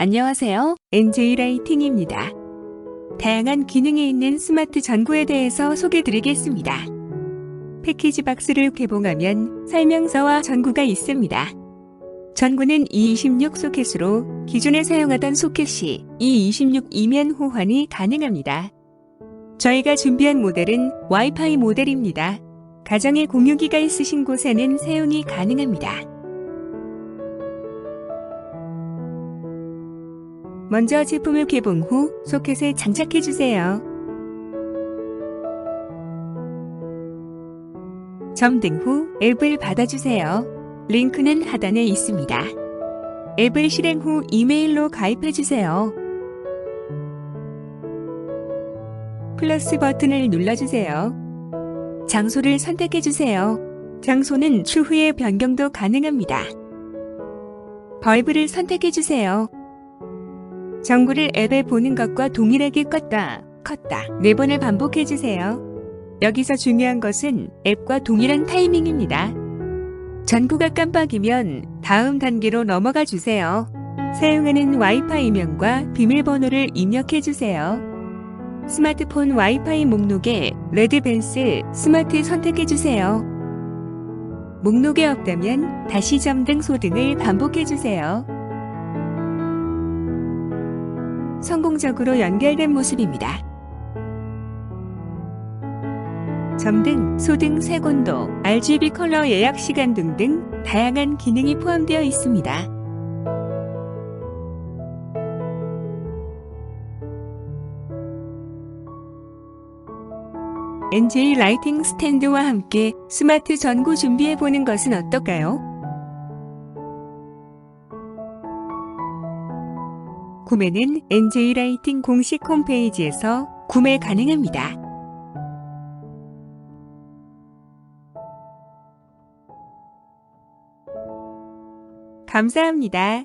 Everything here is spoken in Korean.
안녕하세요. NJ 라이팅입니다. 다양한 기능이 있는 스마트 전구에 대해서 소개해 드리겠습니다. 패키지 박스를 개봉하면 설명서와 전구가 있습니다. 전구는 E26 소켓으로 기존에 사용하던 소켓이 E26 이면 호환이 가능합니다. 저희가 준비한 모델은 와이파이 모델입니다. 가정에 공유기가 있으신 곳에는 사용이 가능합니다. 먼저 제품을 개봉 후 소켓에 장착해 주세요. 점등 후 앱을 받아주세요. 링크는 하단에 있습니다. 앱을 실행 후 이메일로 가입해 주세요. 플러스 버튼을 눌러주세요. 장소를 선택해 주세요. 장소는 추후에 변경도 가능합니다. 벌브를 선택해 주세요. 전구를 앱에 보는 것과 동일하게 껐다, 컸다 네 번을 반복해 주세요. 여기서 중요한 것은 앱과 동일한 타이밍입니다. 전구가 깜빡이면 다음 단계로 넘어가 주세요. 사용하는 와이파이명과 비밀번호를 입력해 주세요. 스마트폰 와이파이 목록에 레드벤스 스마트 선택해 주세요. 목록에 없다면 다시 점등 소등을 반복해 주세요. 성공적으로 연결된 모습입니다. 점등, 소등, 색온도, RGB 컬러 예약 시간 등등 다양한 기능이 포함되어 있습니다. NJ 라이팅 스탠드와 함께 스마트 전구 준비해 보는 것은 어떨까요? 구매는 NJ 라이팅 공식 홈페이지에서 구매 가능합니다. 감사합니다.